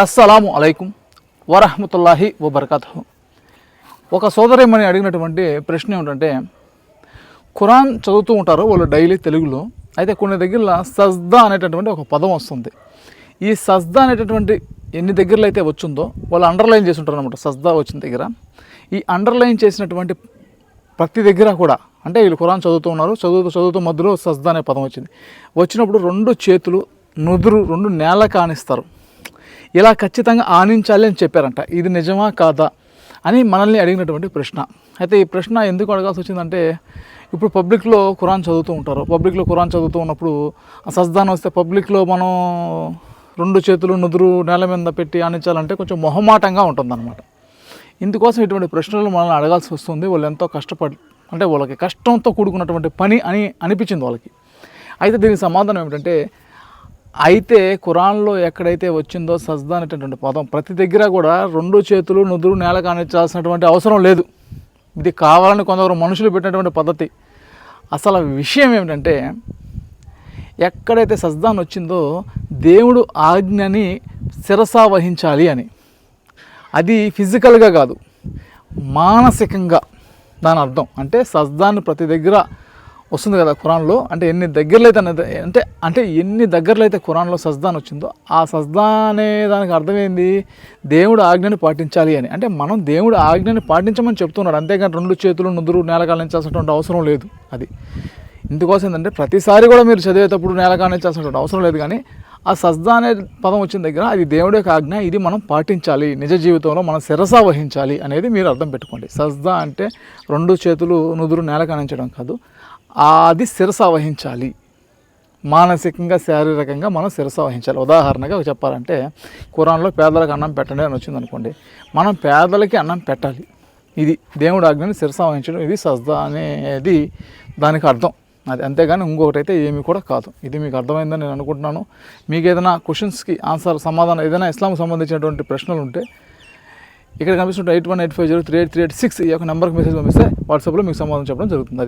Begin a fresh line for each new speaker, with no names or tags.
అస్సలాము అలైకుం వరహమతుల్లాహి వబర్కతు ఒక సోదరేమని అడిగినటువంటి ప్రశ్న ఏమిటంటే ఖురాన్ చదువుతూ ఉంటారు వాళ్ళు డైలీ తెలుగులో. అయితే కొన్ని దగ్గరలో సజ్దా అనేటటువంటి ఒక పదం వస్తుంది. ఈ సజ్దా అనేటటువంటి ఎన్ని దగ్గరలో అయితే వచ్చిందో వాళ్ళు అండర్లైన్ చేసి ఉంటారు అనమాట సజ్దా వచ్చిన దగ్గర. ఈ అండర్లైన్ చేసినటువంటి ప్రతి దగ్గర కూడా అంటే వీళ్ళు ఖురాన్ చదువుతూ ఉన్నారు చదువుతూ చదువుతూ మధ్యలో సజ్దా అనే పదం వచ్చింది. వచ్చినప్పుడు రెండు చేతులు నుదురు రెండు నేల కానిస్తారు. ఇలా ఖచ్చితంగా ఆనించాలి అని చెప్పారంట. ఇది నిజమా కాదా అని మనల్ని అడిగినటువంటి ప్రశ్న. అయితే ఈ ప్రశ్న ఎందుకు అడగాల్సి వచ్చిందంటే ఇప్పుడు పబ్లిక్లో ఖురాన్ చదువుతూ ఉంటారు. పబ్లిక్లో ఖురాన్ చదువుతూ ఉన్నప్పుడు ఆ సజ్దాన్ వస్తే పబ్లిక్లో మనం రెండు చేతులు నుదురు నేల మీద పెట్టి ఆనించాలంటే కొంచెం మొహమాటంగా ఉంటుందన్నమాట. ఇందుకోసం ఇటువంటి ప్రశ్నలు మనల్ని అడగాల్సి వస్తుంది. వాళ్ళు ఎంతో కష్టపడి అంటే వాళ్ళకి కష్టంతో కూడుకున్నటువంటి పని అని అనిపించింది వాళ్ళకి. అయితే దీనికి సమాధానం ఏమిటంటే అయితే ఖురాన్లో ఎక్కడైతే వచ్చిందో సజ్దా అనేటటువంటి పదం ప్రతి దగ్గర కూడా రెండు చేతులు నుదురు నేల కానిచ్చాల్సినటువంటి అవసరం లేదు. ఇది కావాలని కొందరు మనుషులు పెట్టినటువంటి పద్ధతి. అసలు విషయం ఏమిటంటే ఎక్కడైతే సజ్దాన్ వచ్చిందో దేవుడు ఆజ్ఞని శిరసా వహించాలి అని. అది ఫిజికల్గా కాదు మానసికంగా దాని అర్థం. అంటే సజ్దాన్ని ప్రతి దగ్గర వస్తుంది కదా ఖురాన్లో. అంటే ఎన్ని దగ్గరలో అయితే అనేది- అంటే అంటే ఎన్ని దగ్గరలో అయితే ఖురాన్లో సజ్దాన్ వచ్చిందో ఆ సజ్దా అనే దానికి అర్థమైంది దేవుడు ఆజ్ఞని పాటించాలి అని. అంటే మనం దేవుడు ఆజ్ఞని పాటించమని చెప్తున్నాడు. అంతేకాని రెండు చేతులు నుదురు నేలకాలించాల్సినటువంటి అవసరం లేదు అది. ఇందుకోసం ఏంటంటే ప్రతిసారి కూడా మీరు చదివేటప్పుడు నేలకాలించాల్సినటువంటి అవసరం లేదు కానీ ఆ సజ్దా అనే పదం వచ్చిన దగ్గర అది దేవుడి యొక్క ఆజ్ఞ ఇది మనం పాటించాలి నిజ జీవితంలో మనం శిరస వహించాలి అనేది మీరు అర్థం పెట్టుకోండి. సజ్దా అంటే రెండు చేతులు నుదురు నేలకనించడం కాదు అది శిరస వహించాలి. మానసికంగా శారీరకంగా మనం శిరస వహించాలి. ఉదాహరణగా చెప్పాలంటే ఖురాన్లో పేదలకు అన్నం పెట్టండి అని వచ్చింది అనుకోండి మనం పేదలకి అన్నం పెట్టాలి. ఇది దేవుడు ఆజ్ఞని శిరస వహించడం ఇది సజ్దా అనేది దానికి అర్థం. అది అంతేగాని ఇంకొకటి అయితే ఏమి కూడా కాదు. ఇది మీకు అర్థమైందని నేను అనుకుంటున్నాను. మీకు ఏదైనా క్వశ్చన్స్కి ఆన్సర్ సమాధానం ఏదైనా ఇస్లాంకి సంబంధించినటువంటి ప్రశ్నలు ఉంటే ఇక్కడ కనిపిస్తున్న eight one eight five zero three eight three eight six ఈ యొక్క నెంబర్కి మెసేజ్ పంపిస్తే వాట్సాప్లో మీకు సమాధానం చెప్పడం జరుగుతుంది.